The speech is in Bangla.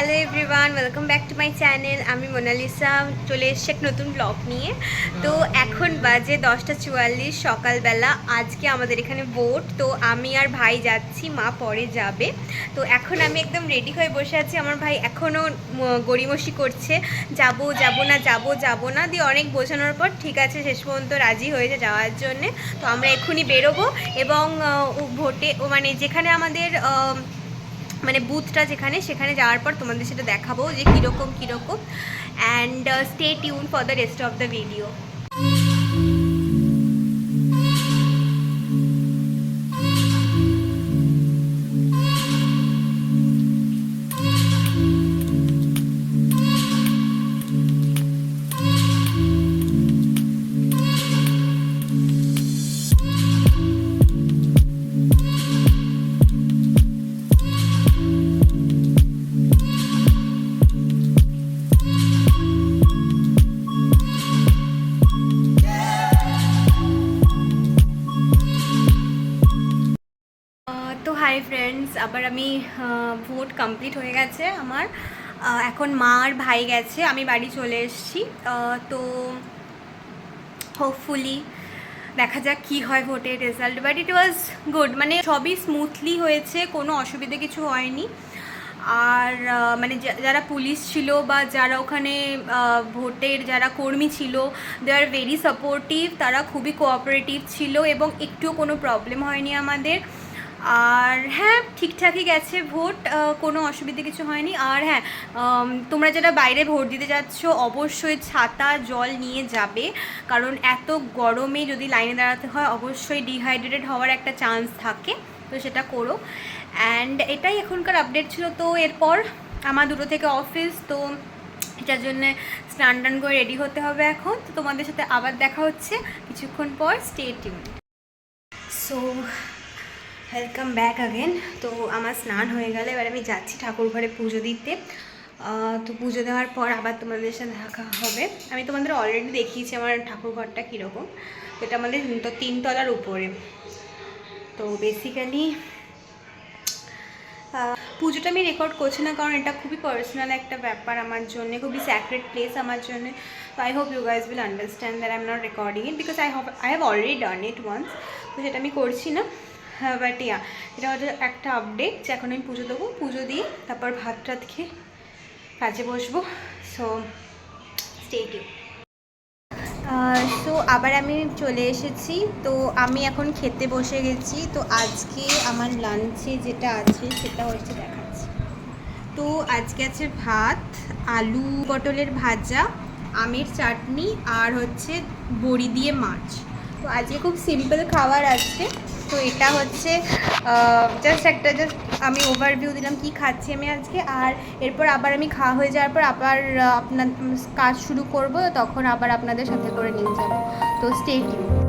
Hello everyone welcome back to my channel আমি মোনালিসা চলে এসেছি এক নতুন ব্লগ নিয়ে। তো এখন বাজে দশটা চুয়াল্লিশ সকালবেলা। আজকে আমাদের এখানে ভোট তো আমি আর ভাই যাচ্ছি মা পরে যাবে। তো এখন আমি একদম রেডি হয়ে বসে আছি। আমার ভাই এখনও গড়িমসি করছে। যাব যাব না যাব যাব না। দিয়ে অনেক বোঝানোর পর ঠিক আছে শেষ পর্যন্ত রাজি হয়েছে যাওয়ার জন্যে। তো আমরা এক্ষুনি বেরোবো এবং ভোটে ও মানে যেখানে আমাদের মানে বুথটা যেখানে, সেখানে যাওয়ার পর তোমাদের সেটা দেখাবো যে কীরকম কীরকম and stay tune for the rest of the video hi friends আবার আমি ভোট কমপ্লিট হয়ে গেছে আমার। এখন মা আর ভাই গেছে, আমি বাড়ি চলে এসেছি। তো হোপফুলি দেখা যাক কী হয় ভোটের result but it was good মানে সবই স্মুথলি হয়েছে, কোনো অসুবিধে কিছু হয়নি। আর মানে যারা পুলিশ ছিল বা যারা ওখানে ভোটের যারা কর্মী ছিল দে আর ভেরি সাপোর্টিভ তারা খুবই কোঅপারেটিভ ছিল এবং একটুও কোনো প্রবলেম হয়নি আমাদের। আর হ্যাঁ ঠিকঠাকই গেছে ভোট কোনো অসুবিধে কিছু হয়নি। আর হ্যাঁ তোমরা যারা বাইরে ভোট দিতে যাচ্ছ, অবশ্যই ছাতা, জল নিয়ে যাবে। কারণ এত গরমে যদি লাইনে দাঁড়াতে হয়, অবশ্যই ডিহাইড্রেটেড হওয়ার একটা চান্স থাকে। তো সেটা করো। অ্যান্ড এটাই এখনকার আপডেট ছিল। তো এরপর আমার দুটো থেকে অফিস তো এটার জন্য স্নান টান করে রেডি হতে হবে এখন। তো তোমাদের সাথে আবার দেখা হচ্ছে। কিছুক্ষণ পর stay tune so welcome back again তো আমার স্নান হয়ে গেলে, এবার আমি যাচ্ছি ঠাকুর ঘরে পুজো দিতে। তো পুজো দেওয়ার পর আবার তোমাদের সাথে দেখা হবে। আমি তোমাদের অলরেডি দেখিয়েছি আমার ঠাকুর ঘরটা কীরকম। এটা আমাদের তো তিনতলার উপরে। তো বেসিক্যালি পুজোটা আমি রেকর্ড করছি না কারণ এটা খুবই পার্সোনাল একটা ব্যাপার আমার জন্য, খুবই স্যাক্রেড প্লেস আমার জন্য। তো I hope you guys will understand that I am not recording it because I have I have already done it once তো সেটা আমি করছি না। বাট ইয়া এটা হচ্ছে একটা আপডেট যে এখন আমি পুজো দেবো। পুজো দিয়ে তারপর ভাত টাত খেয়ে কাজে বসবো। সো স্টেটিউ সো আবার আমি চলে এসেছি। তো আমি এখন খেতে বসে গেছি। তো আজকে আমার লাঞ্চে যেটা আছে সেটা হচ্ছে দেখাচ্ছি। তো আজকে আছে ভাত, আলু পটলের ভাজা, আমের চাটনি আর হচ্ছে বড়ি দিয়ে মাছ। তো আজকে খুব সিম্পল খাবার আছে। তো এটা হচ্ছে জাস্ট একটা জাস্ট আমি ওভারভিউ দিলাম কি খাচ্ছি আমি আজকে, আর এরপর আবার আমি খাওয়া হয়ে যাওয়ার পর আবার আপনার কাজ শুরু করব, তখন আবার আপনাদের সাথে করে নিয়ে যাব। তো স্টে টিউন